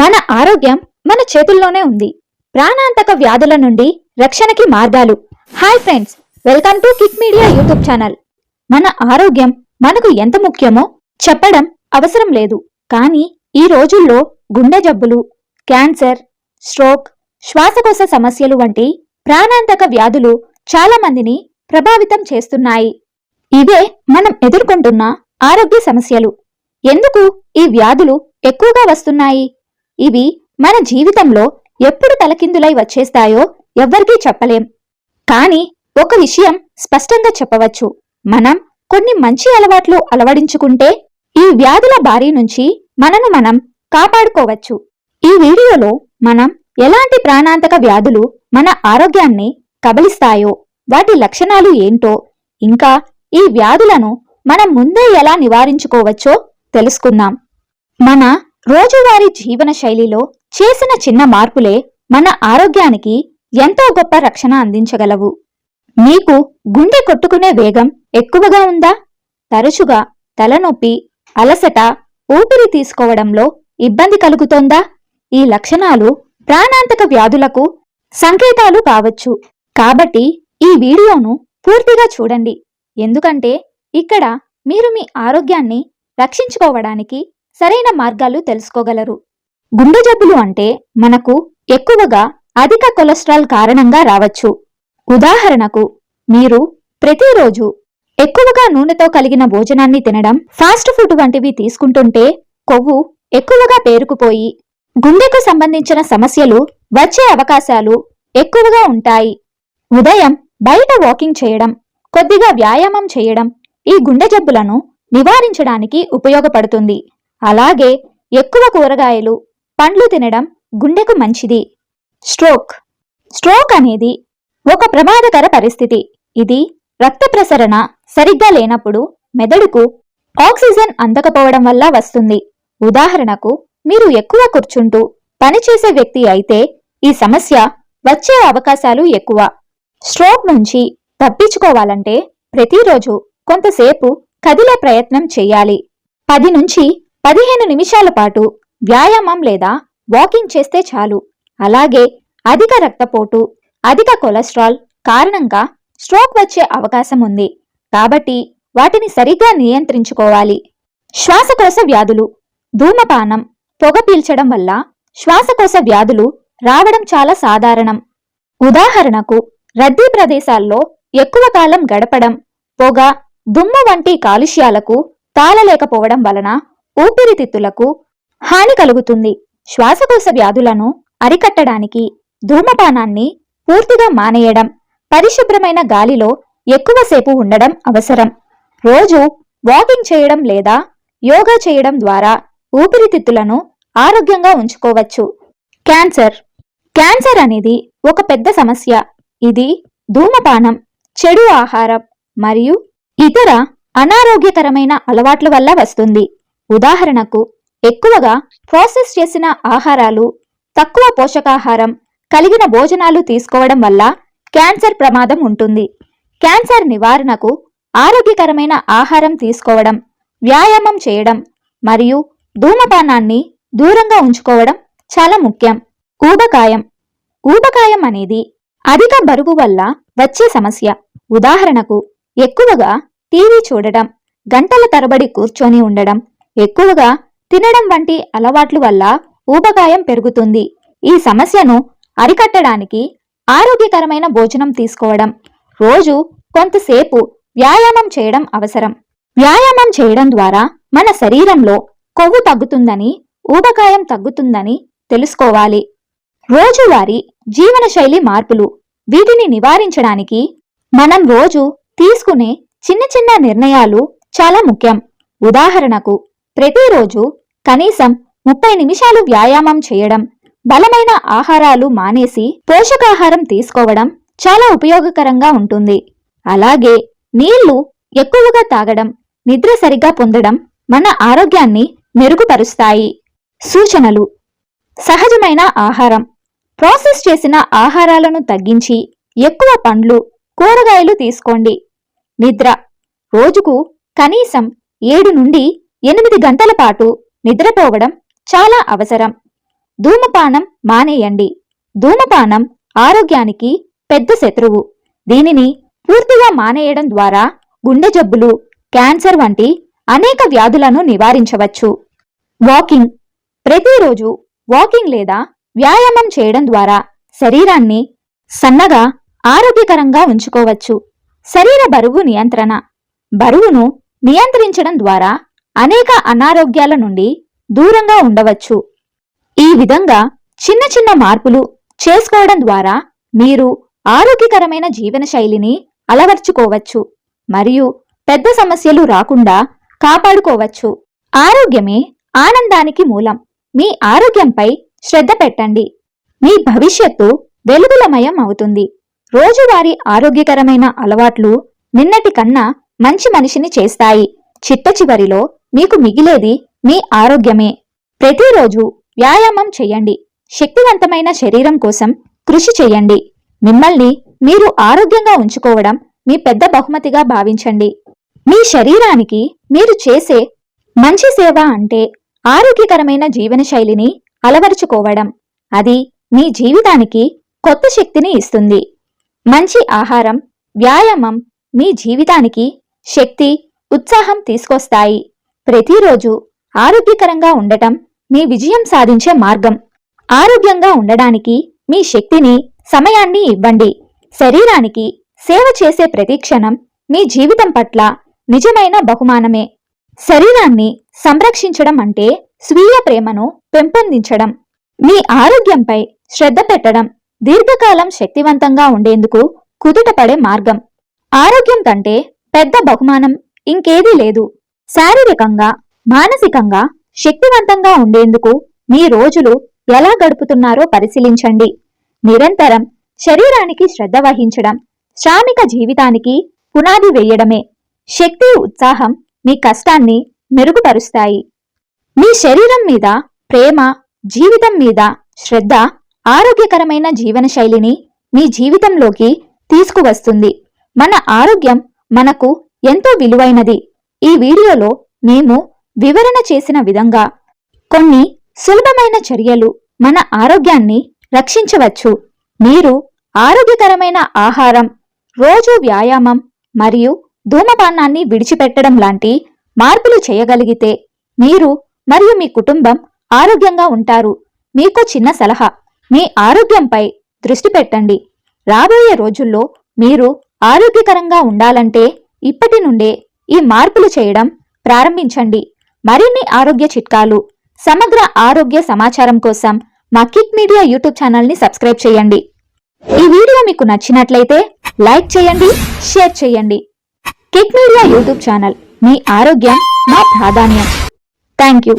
మన ఆరోగ్యం మన చేతుల్లోనే ఉంది. ప్రాణాంతక వ్యాధుల నుండి రక్షణకి మార్గాలు. Hi friends welcome to Kick Media YouTube channel. మన ఆరోగ్యం మనకు ఎంత ముఖ్యమో చెప్పడం అవసరం లేదు. కానీ ఈ రోజుల్లో గుండె జబ్బులు క్యాన్సర్ స్ట్రోక్ శ్వాసకోశ సమస్యలు వంటి ప్రాణాంతక వ్యాధులు చాలా మందిని ప్రభావితం చేస్తున్నాయి. ఇవే మనం ఎదుర్కొంటున్న ఆరోగ్య సమస్యలు. ఎందుకు ఈ వ్యాధులు ఎక్కువగా వస్తున్నాయి? ఇవి మన జీవితంలో ఎప్పుడు తలకిందులై వచ్చేస్తాయో ఎవ్వరికీ చెప్పలేం. కానీ ఒక విషయం స్పష్టంగా చెప్పవచ్చు. మనం కొన్ని మంచి అలవాట్లు అలవడించుకుంటే ఈ వ్యాధుల బారి నుంచి మనను మనం కాపాడుకోవచ్చు. ఈ వీడియోలో మనం ఎలాంటి ప్రాణాంతక వ్యాధులు మన ఆరోగ్యాన్ని కబలిస్తాయో వాటి లక్షణాలు ఏంటో ఇంకా ఈ వ్యాధులను మనం ముందే ఎలా నివారించుకోవచ్చో తెలుసుకుందాం. మన రోజువారీ జీవన శైలిలో చేసిన చిన్న మార్పులే మన ఆరోగ్యానికి ఎంతో గొప్ప రక్షణ అందించగలవు. మీకు గుండె కొట్టుకునే వేగం ఎక్కువగా ఉందా? తరచుగా తలనొప్పి అలసట ఊపిరి తీసుకోవడంలో ఇబ్బంది కలుగుతోందా? ఈ లక్షణాలు ప్రాణాంతక వ్యాధులకు సంకేతాలు కావచ్చు. కాబట్టి ఈ వీడియోను పూర్తిగా చూడండి. ఎందుకంటే ఇక్కడ మీరు మీ ఆరోగ్యాన్ని రక్షించుకోవడానికి సరైన మార్గాలు తెలుసుకోగలరు. గుండె జబ్బులు అంటే మనకు ఎక్కువగా అధిక కొలెస్ట్రాల్ కారణంగా రావచ్చు. ఉదాహరణకు మీరు ప్రతిరోజు ఎక్కువగా నూనెతో కలిగిన భోజనాన్ని తినడం ఫాస్ట్ ఫుడ్ వంటివి తీసుకుంటుంటే కొవ్వు ఎక్కువగా పేరుకుపోయి గుండెకు సంబంధించిన సమస్యలు వచ్చే అవకాశాలు ఎక్కువగా ఉంటాయి. ఉదయం బయట వాకింగ్ చేయడం కొద్దిగా వ్యాయామం చేయడం ఈ గుండె జబ్బులను నివారించడానికి ఉపయోగపడుతుంది. అలాగే ఎక్కువ కూరగాయలు పండ్లు తినడం గుండెకు మంచిది. స్ట్రోక్. స్ట్రోక్ అనేది ఒక ప్రమాదకర పరిస్థితి. ఇది రక్త ప్రసరణ సరిగ్గా లేనప్పుడు మెదడుకు ఆక్సిజన్ అందకపోవడం వల్ల వస్తుంది. ఉదాహరణకు మీరు ఎక్కువ కూర్చుంటూ పనిచేసే వ్యక్తి అయితే ఈ సమస్య వచ్చే అవకాశాలు ఎక్కువ. స్ట్రోక్ నుంచి తప్పించుకోవాలంటే ప్రతిరోజు కొంతసేపు కదిలే ప్రయత్నం చేయాలి. పది నుంచి పదిహేను నిమిషాల పాటు వ్యాయామం లేదా వాకింగ్ చేస్తే చాలు. అలాగే అధిక రక్తపోటు అధిక కొలెస్ట్రాల్ కారణంగా స్ట్రోక్ వచ్చే అవకాశం ఉంది. కాబట్టి వాటిని సరిగ్గా నియంత్రించుకోవాలి. శ్వాసకోశ వ్యాధులు ధూమపానం పొగ పీల్చడం వల్ల శ్వాసకోశ వ్యాధులు రావడం చాలా సాధారణం. ఉదాహరణకు రద్దీ ప్రదేశాల్లో ఎక్కువ కాలం గడపడం పొగ దుమ్ము వంటి కాలుష్యాలకు తాళలేకపోవడం వలన ఊపిరితిత్తులకు హాని కలుగుతుంది. శ్వాసకోశ వ్యాధులను అరికట్టడానికి ధూమపానాన్ని పూర్తిగా మానేయడం పరిశుభ్రమైన గాలిలో ఎక్కువసేపు ఉండడం అవసరం. రోజు వాకింగ్ చేయడం లేదా యోగా చేయడం ద్వారా ఊపిరితిత్తులను ఆరోగ్యంగా ఉంచుకోవచ్చు. క్యాన్సర్. క్యాన్సర్ అనేది ఒక పెద్ద సమస్య. ఇది ధూమపానం చెడు ఆహారం మరియు ఇతర అనారోగ్యకరమైన అలవాట్ల వల్ల వస్తుంది. ఉదాహరణకు ఎక్కువగా ప్రాసెస్ చేసిన ఆహారాలు తక్కువ పోషకాహారం కలిగిన భోజనాలు తీసుకోవడం వల్ల క్యాన్సర్ ప్రమాదం ఉంటుంది. క్యాన్సర్ నివారణకు ఆరోగ్యకరమైన ఆహారం తీసుకోవడం వ్యాయామం చేయడం మరియు ధూమపానాన్ని దూరంగా ఉంచుకోవడం చాలా ముఖ్యం. ఊబకాయం. ఊబకాయం అనేది అధిక బరువు వల్ల వచ్చే సమస్య. ఉదాహరణకు ఎక్కువగా టీవీ చూడడం గంటల తరబడి కూర్చొని ఉండడం ఎక్కువగా తినడం వంటి అలవాట్లు వల్ల ఊబకాయం పెరుగుతుంది. ఈ సమస్యను అరికట్టడానికి ఆరోగ్యకరమైన భోజనం తీసుకోవడం రోజు కొంతసేపు వ్యాయామం చేయడం అవసరం. వ్యాయామం చేయడం ద్వారా మన శరీరంలో కొవ్వు తగ్గుతుందని ఊబకాయం తగ్గుతుందని తెలుసుకోవాలి. రోజువారీ జీవనశైలి మార్పులు వీటిని నివారించడానికి మనం రోజు తీసుకునే చిన్న చిన్న నిర్ణయాలు చాలా ముఖ్యం. ఉదాహరణకు ప్రతిరోజు కనీసం ముప్పై నిమిషాలు వ్యాయామం చేయడం బలమైన ఆహారాలు మానేసి పోషకాహారం తీసుకోవడం చాలా ఉపయోగకరంగా ఉంటుంది. అలాగే నీళ్ళు ఎక్కువగా తాగడం నిద్ర సరిగా పొందడం మన ఆరోగ్యాన్ని మెరుగుపరుస్తాయి. సూచనలు. సహజమైన ఆహారం. ప్రాసెస్ చేసిన ఆహారాలను తగ్గించి ఎక్కువ పండ్లు కూరగాయలు తీసుకోండి. నిద్ర. రోజుకు కనీసం ఏడు నుండి ఎనిమిది గంటల పాటు నిద్రపోవడం చాలా అవసరం. ధూమపానం మానేయండి. ధూమపానం ఆరోగ్యానికి పెద్ద శత్రువు. దీనిని పూర్తిగా మానేయడం ద్వారా గుండె జబ్బులు క్యాన్సర్ వంటి అనేక వ్యాధులను నివారించవచ్చు. వాకింగ్. ప్రతిరోజు వాకింగ్ లేదా వ్యాయామం చేయడం ద్వారా శరీరాన్ని సన్నగా ఆరోగ్యకరంగా ఉంచుకోవచ్చు. శరీర బరువు నియంత్రణ. బరువును నియంత్రించడం ద్వారా అనేక అనారోగ్యాల నుండి దూరంగా ఉండవచ్చు. ఈ విధంగా చిన్న చిన్న మార్పులు చేసుకోవడం ద్వారా మీరు ఆరోగ్యకరమైన జీవనశైలిని అలవర్చుకోవచ్చు మరియు పెద్ద సమస్యలు రాకుండా కాపాడుకోవచ్చు. ఆరోగ్యమే ఆనందానికి మూలం. మీ ఆరోగ్యంపై శ్రద్ధ పెట్టండి. మీ భవిష్యత్తు వెలుగులమయం అవుతుంది. రోజువారీ ఆరోగ్యకరమైన అలవాట్లు నిన్నటి కన్నా మంచి మనిషిని చేస్తాయి. చిట్ట చివరిలో మీకు మిగిలేది మీ ఆరోగ్యమే. ప్రతిరోజు వ్యాయామం చేయండి. శక్తివంతమైన శరీరం కోసం కృషి చేయండి. మిమ్మల్ని మీరు ఆరోగ్యంగా ఉంచుకోవడం మీ పెద్ద బహుమతిగా భావించండి. మీ శరీరానికి మీరు చేసే మంచి సేవ అంటే ఆరోగ్యకరమైన జీవనశైలిని అలవరుచుకోవడం. అది మీ జీవితానికి కొత్త శక్తిని ఇస్తుంది. మంచి ఆహారం వ్యాయామం మీ జీవితానికి శక్తి ఉత్సాహం తీసుకొస్తాయి. ప్రతిరోజు ఆరోగ్యకరంగా ఉండటం మీ విజయం సాధించే మార్గం. ఆరోగ్యంగా ఉండడానికి మీ శక్తిని సమయాన్ని ఇవ్వండి. శరీరానికి సేవ చేసే ప్రతి క్షణం మీ జీవితం పట్ల నిజమైన బహుమానమే. శరీరాన్ని సంరక్షించడం అంటే స్వీయ ప్రేమను పెంపొందించడం. మీ ఆరోగ్యంపై శ్రద్ధ పెట్టడం దీర్ఘకాలం శక్తివంతంగా ఉండేందుకు కుదుటపడే మార్గం. ఆరోగ్యం కంటే పెద్ద బహుమానం ఇంకేదీ లేదు. శారీరకంగా మానసికంగా శక్తివంతంగా ఉండేందుకు మీ రోజులు ఎలా గడుపుతున్నారో పరిశీలించండి. నిరంతరం శరీరానికి శ్రద్ధ వహించడం శ్రామిక జీవితానికి పునాది వేయడమే. శక్తి ఉత్సాహం మీ కష్టాన్ని మెరుగుపరుస్తాయి. మీ శరీరం మీద ప్రేమ జీవితం మీద శ్రద్ధ ఆరోగ్యకరమైన జీవనశైలిని మీ జీవితంలోకి తీసుకువస్తుంది. మన ఆరోగ్యం మనకు ఎంతో విలువైనది. ఈ వీడియోలో మేము వివరణ చేసిన విధంగా కొన్ని సులభమైన చర్యలు మన ఆరోగ్యాన్ని రక్షించవచ్చు. మీరు ఆరోగ్యకరమైన ఆహారం రోజు వ్యాయామం మరియు ధూమపానాన్ని విడిచిపెట్టడం లాంటి మార్పులు చేయగలిగితే మీరు మరియు మీ కుటుంబం ఆరోగ్యంగా ఉంటారు. మీకు చిన్న సలహా మీ ఆరోగ్యంపై దృష్టి పెట్టండి. రాబోయే రోజుల్లో మీరు ఆరోగ్యకరంగా ఉండాలంటే ఇప్పటి నుండే ఈ మార్పులు చేయడం ప్రారంభించండి. మరిన్ని ఆరోగ్య చిట్కాలు సమగ్ర ఆరోగ్య సమాచారం కోసం మా కిక్ మీడియా యూట్యూబ్ ఛానల్ని సబ్స్క్రైబ్ చేయండి. ఈ వీడియో మీకు నచ్చినట్లయితే లైక్ చేయండి షేర్ చేయండి. కిక్ మీడియా యూట్యూబ్ ఛానల్ మీ ఆరోగ్యం మా ప్రాధాన్యం. Thank you.